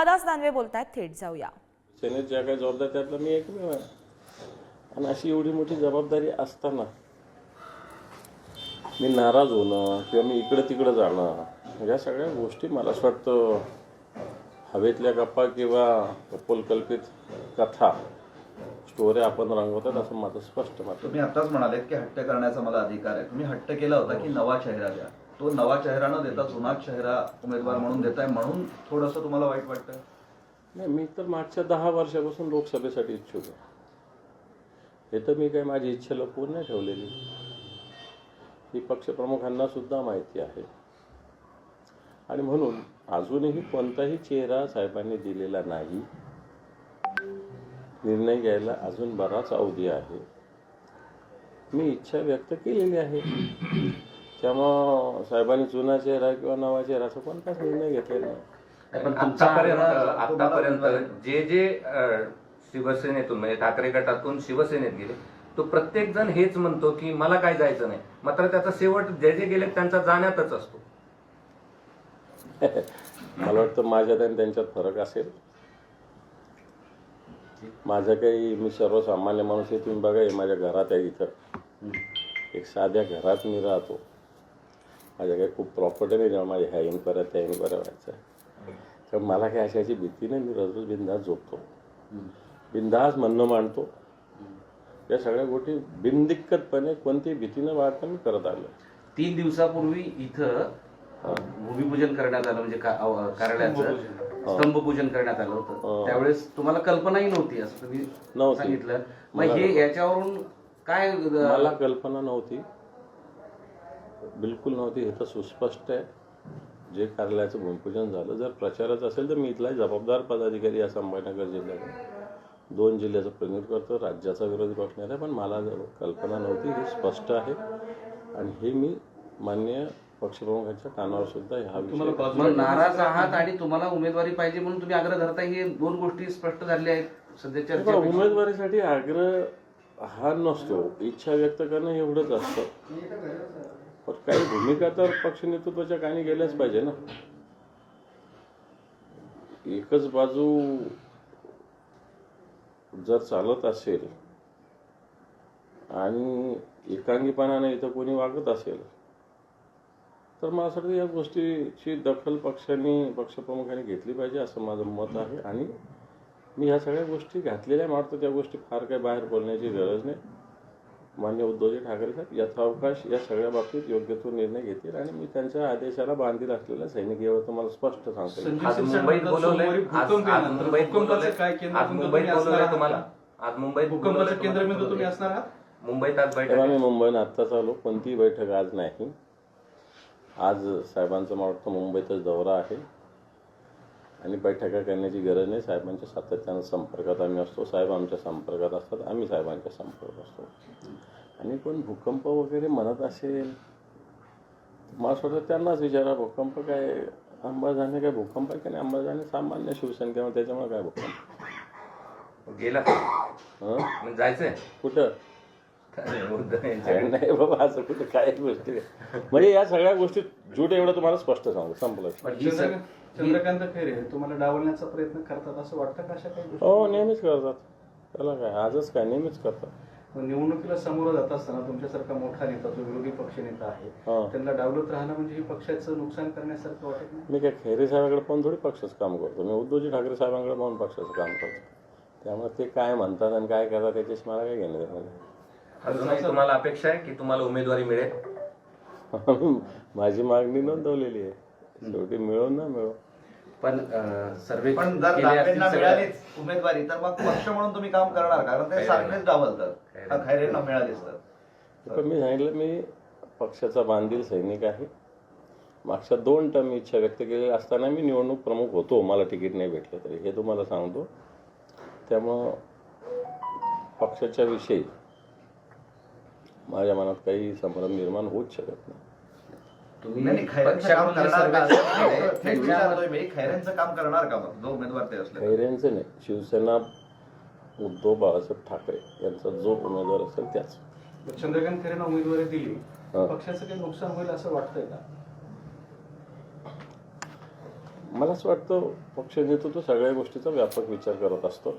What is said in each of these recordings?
अंबादास दानवे बोलतायत थेट जाऊया. सेनेत ज्या काही जबाबदारी त्यातलं मी एकमेव आहे. आणि अशी एवढी मोठी जबाबदारी असताना मी नाराज होणं किंवा मी इकडं तिकडं जाणं या सगळ्या गोष्टी मला असं वाटतं हवेतल्या गप्पा किंवा कपोलकल्पित कथा स्टोऱ्या आपण रंगवतात असं माझं स्पष्ट मत आहे. तुम्ही आताच म्हणालेत की हट्ट करण्याचा मला अधिकार आहे. तुम्ही हट्ट केला होता की नवा चेहरा द्या. तो नवा चेहरा न देता जुना चेहरा उमेदवार म्हणून देताय म्हणून थोडंसं तुम्हाला वाईट वाटतं? नाही मी तर मागच्या दहा वर्षापासून लोकसभेसाठी इच्छुक आहे. हे तर मी काही माझी इच्छा लपवून नाही. ठेवलेली ही पक्षप्रमुखांना सुद्धा माहिती आहे. आणि म्हणून अजूनही कोणताही चेहरा साहेबांनी दिलेला नाही. निर्णय घ्यायला अजून बराच अवधी आहे. मी इच्छा व्यक्त केलेली आहे. त्यामुळं साहेबांनी जुना चेहरा किंवा नवा चेहरा असं कोणताच निर्णय घेतलेला नाही. पण आतापर्यंत- आतापर्यंत आतापर्यंत जे जे अ, शिवसेनेतून म्हणजे ठाकरे गटातून शिवसेनेत गेले तो प्रत्येक जण हेच म्हणतो की मला काय जायचं नाही. मात्र त्याचा शेवट जे जे गेले त्यांचा जाण्यातच असतो. मला वाटतं माझ्यात आणि त्यांच्यात फरक असेल. माझं काही मी सर्वसामान्य माणूस आहे तुम्ही बघा हे माझ्या घरात आहे इथं. एक साध्या घरात मी राहतो. माझ्या काही खूप प्रॉपर्टी नाही जेव्हा माझ्या ह्या परत त्या परत व्हायचं. तर मला काही अशाची भीती नाही मी रोज रोज बिंदास झोपतो. बिंदास म्हणणं मांडतो. या सगळ्या गोष्टी बिनदिक्कतपणे कोणतीही भीती न बाळगता मी करत आलो. तीन दिवसापूर्वी इथं भूमिपूजन करण्यात आलं म्हणजे कार्यालयाचं स्तंभपूजन. करण्यात आलं होतं. त्यावेळेस तुम्हाला कल्पनाही नव्हती असं तुम्ही नव्हती. सांगितलं. मग हे याच्यावरून काय मला कल्पना नव्हती. बिलकुल नव्हती. हे तर सुस्पष्ट आहे. जे कार्यालयाचं भूमिपूजन झालं. जर प्रचाराचं असेल तर मी इथला जबाबदार पदाधिकारी या संभाजीनगर जिल्ह्यात दोन जिल्ह्याचं प्रतिनिधित्व करतो. राज्याचा विरोधी पक्ष नाही पण मला जर कल्पना नव्हती. हे स्पष्ट आहे. आणि हे मी मान्य पक्षप्रमुखांच्या कानावर सुद्धा मग नाराज आहात आणि तुम्हाला उमेदवारी पाहिजे म्हणून तुम्ही आग्रह धरताय. हे दोन गोष्टी स्पष्ट झालेल्या आहेत सध्या बघा, चर्चा उमेदवारीसाठी आग्रह हा नसतो. इच्छा व्यक्त करणं एवढंच असतं. पण काही भूमिका तर पक्ष नेतृत्वाच्या कानी गेल्याच पाहिजे ना. एकच बाजू जर चालत असेल आणि एकांगीपणाने इथं कोणी वागत असेल तर मला असं वाटतं या गोष्टीची दखल पक्षांनी पक्षप्रमुखांनी घेतली पाहिजे असं माझं मत आहे. आणि मी ह्या सगळ्या गोष्टी घातलेल्या आहे. मला वाटतं त्या गोष्टी फार काही बाहेर बोलण्याची गरज नाही. मान्य उद्धवजी ठाकरे साहेब यथावकाश या सगळ्या बाबतीत योग्य तो निर्णय घेतील आणि मी त्यांच्या आदेशाला बांधील असलेला सैनिक यावर तुम्हाला स्पष्ट सांगतो. आज मुंबईत बोलवलंय तुम्हाला? आज मुंबईत भूकंपाचं. तुम्ही असणार आहात? आज बैठक आत्ताच आलो. कोणतीही बैठक आज नाही. आज साहेबांचा मला वाटतं मुंबईतच दौरा आहे. आणि बैठका करण्याची गरज नाही. साहेबांच्या सातत्यानं संपर्कात आम्ही असतो. साहेब आमच्या संपर्कात असतात. आम्ही साहेबांच्या संपर्कात असतो. आणि कोण भूकंप वगैरे म्हणत असेल मला असं वाटतं त्यांनाच विचारा भूकंप काय अंबाजाने काय भूकंप आहे की नाही? अंबाजाने सामान्य शिवसंख्या त्याच्यामुळे काय भूकंप? गेला. हं? जायचंय? कुठं? नाही बाबा असं कुठे? काय गोष्टी. म्हणजे या सगळ्या गोष्टी झूट एवढं तुम्हाला स्पष्ट सांगू संपलं. चंद्रकांत खैरे तुम्हाला डावलण्याचा प्रयत्न करतात असं वाटतं का अशा काही हो नेहमीच करतात. त्याला काय आजच काय नेहमीच करतात. निवडणुकीला समोर जात असताना तुमच्यासारखा मोठा नेता जो विरोधी पक्षनेता आहे. हा. त्यांना डावलत राहणं म्हणजे ही पक्षाचं नुकसान करण्यासारखं वाटत नाही? मी काय खैरे साहेबांकडे पाहून थोडी पक्षाचं काम करतो. मी उद्धवजी ठाकरे साहेबांकडे पाहून पक्षाचं काम करतो. त्यामुळे ते काय म्हणतात आणि काय करतात त्याच्याशी मला काय घेणं. अजूनही तुम्हाला अपेक्षा आहे की तुम्हाला उमेदवारी मिळेल? माझी मागणी नोंदवलेली आहे. शेवटी मिळो ना मिळो. पण सर्वे पण जर दानवेंना मिळालीच उमेदवारी तर मग पक्ष म्हणून तुम्ही काम करणार कारण ते सारखेच डावलतात. खैरेंना मिळालीच तर. पण मी सांगितलं मी पक्षाचा बांधील सैनिक आहे. मागच्या दोन टर्म इच्छा व्यक्त केलेली असताना मी निवडणूक प्रमुख होतो. मला तिकीट नाही भेटलं तरी. हे तुम्हाला सांगतो. त्यामुळं पक्षाच्या विषयी माझ्या मनात काही संभ्रम निर्माण होऊच शकत नाही. तुम्ही नाही, काम करणार का? मग उमेदवार ते असले. शिवसेना उद्धव बाळासाहेब ठाकरे यांचा जो उमेदवार असेल त्याच. चंद्रकांत खैरेंना उमेदवारी दिली. पक्षाचं काही नुकसान होईल असं वाटतंय का? मला असं वाटतं पक्ष नेतृत्व सगळ्या गोष्टीचा व्यापक विचार करत असतो.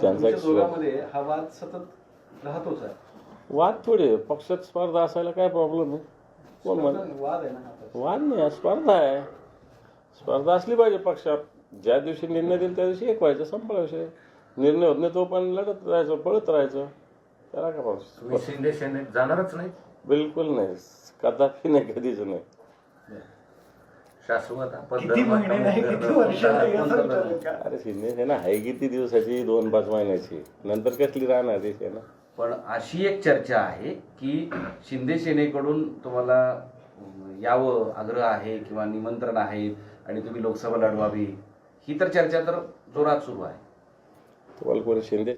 त्यांचा दोघांमध्ये हा वाद सतत राहतोच आहे. वाद थोडे पक्षात स्पर्धा असायला काय प्रॉब्लेम आहे? कोण म्हण वाद आहे ना हा तर. वाद नाही स्पर्धा आहे. स्पर्धा असली पाहिजे पक्षात. ज्या दिवशी निर्णय देईल त्या दिवशी एक व्हायचं संपला विषय. निर्णय होत नाही तो पण लढत राहायचं पळत राहायचं. त्याला काय तुम्ही प्रॉब्लेम शिंदे सेनेत जाणारच नाही. बिलकुल नाही. कदापि नाही कधीच नाही. शाश्वत आपण किती धर्म महिने नाही कमवून किती धर्म वर्ष नाही कोणता असं धर्म? विचारलं का? अरे शिंदे सेना आहे किती दिवसाची दोन पाच महिन्याची नंतर कसली राहणार ती सेना पण अशी एक चर्चा आहे की शिंदे सेनेकडून तुम्हाला अं, यावं आग्रह आहे किंवा निमंत्रण आहे आणि तुम्ही लोकसभा लढवावी ही तर चर्चा तर जोरात सुरू आहे तुम्हाला कोणी शिंदे